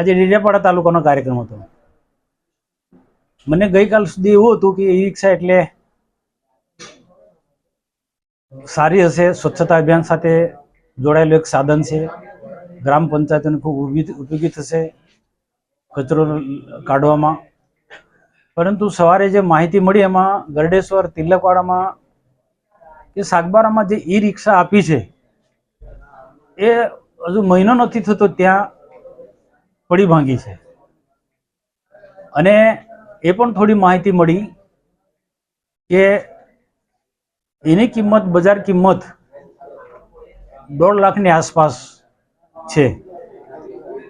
આજે ડેડિયાપાડા તાલુકાનો કાર્યક્રમ હતો. મને ગઈકાલ સુધી એવું હતું કે ઈ રિક્ષા એટલે સારી હશે, સ્વચ્છતા અભિયાન સાથે જોડાયેલું એક સાધન છે. ગ્રામ પંચાયતોને ખૂબ ઉપયોગી થશે કચરો કાઢવામાં. પરંતુ સવારે જે માહિતી મળી એમાં ગરડેશ્વર, તિલકવાડામાં કે સાગબારામાં જે ઈ રિક્ષા આપી છે, એ હજુ મહિનો નથી થતો ત્યાં પડી ભાંગી છે. અને એ પણ થોડી માહિતી મળી કે એની કિંમત, બજાર કિંમત દોઢ લાખની આસપાસ છે.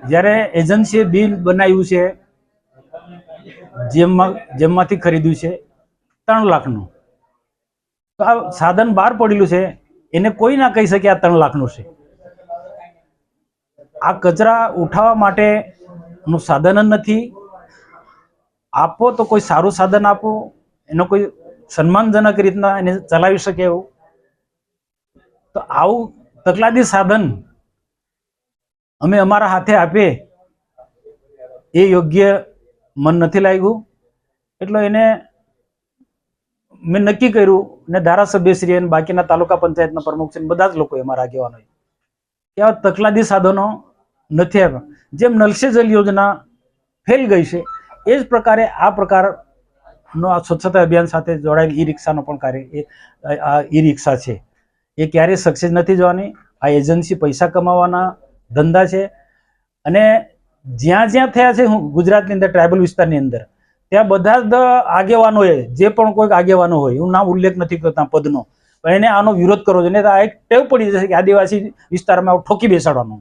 જ્યારે એજન્સીએ બિલ બનાવ્યું છે, જેમમાં, જેમમાંથી ખરીદ્યું છે, ત્રણ લાખનું. તો આ સાધન બહાર પડેલું છે, એને કોઈ ના કહી શકે આ ત્રણ લાખનું છે. આ કચરા ઉઠાવવા માટેનું સાધન જ નથી. આપો તો કોઈ સારું સાધન આપો, એનો કોઈ સન્માનજનક રીતના એને ચલાવી શકે એવું. તો આવું તકલાદી સાધન અમે અમારા હાથે આપીએ, એ યોગ્ય મન નથી લાગ્યું. એટલે એને મેં નક્કી કર્યું ને ધારાસભ્યશ્રી અને બાકીના તાલુકા પંચાયતના પ્રમુખ છે બધા જ લોકોએ અમારા આગેવાનો કે આવા તકલાદી સાધનો નથી આવ્યા. જેમ નલસે જલ યોજના ફેલ ગઈ છે, એ જ પ્રકારે આ પ્રકારનો આ સ્વચ્છતા અભિયાન સાથે જોડાયેલ ઈ રિક્ષાનો પણ કાર્ય, એ આ ઈ રિક્ષા છે. એ ક્યારેય સક્સેસ નથી જવાની. આ એજન્સી પૈસા કમાવાના ધંધા છે. અને જ્યાં જ્યાં થયા છે, હું ગુજરાતની અંદર ટ્રાઇબલ વિસ્તારની અંદર, ત્યાં બધા જ આગેવાનોએ જે પણ કોઈક આગેવાનો હોય હું નામ ઉલ્લેખ નથી કરતા પદનો, પણ એને આનો વિરોધ કરવો જોઈએ. આ એક ટેવ પડી જશે કે આદિવાસી વિસ્તારમાં ઠોકી બેસાડવાનું.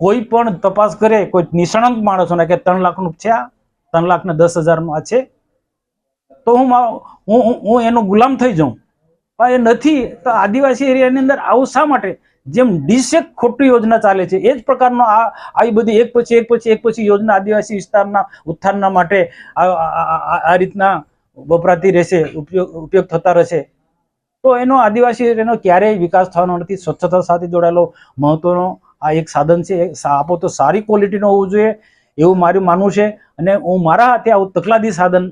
કોઈ પણ તપાસ કરે, કોઈ નિષ્ણાંત માણસોને કે ત્રણ લાખનું છે આ, ત્રણ લાખ ને દસ હજારનું આ છે, તો હું હું, હું- એનો ગુલામ થઈ જાઉં. પણ એ નથી, તો આદિવાસી એરિયાની અંદર આવું શા માટે? જેમ ડીસેક ખોટી યોજના ચાલે છે, એ જ પ્રકારનો આ, આવી બધી એક પછી એક પછી એક પછી યોજના આદિવાસી વિસ્તારના ઉત્થાનના માટે આ રીતના વપરાતી રહેશે, ઉપયોગ ઉપયોગ થતા રહેશે. તો એનો આદિવાસી એનો ક્યારેય વિકાસ થવાનો નથી, સ્વચ્છતા સાથે જોડાયેલો મહત્વનો આ એક સાધન છે આપો તો સારી ક્વોલિટીનો હોવું જોઈએ, એવું મારું માનવું છે, અને હું મારા હાથે આવું તકલાદી સાધન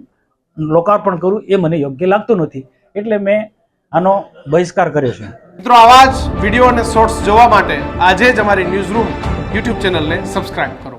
લોકાર્પણ કરું, એ મને યોગ્ય લાગતું નથી. એટલે મેં આનો બહિષ્કાર કર્યો છે. મિત્રો, આવા જ વીડિયો અને શોર્ટ્સ જોવા માટે આજે જ અમારી ન્યૂઝ રૂમ યુટ્યુબ ચેનલને સબસ્ક્રાઇબ કરો.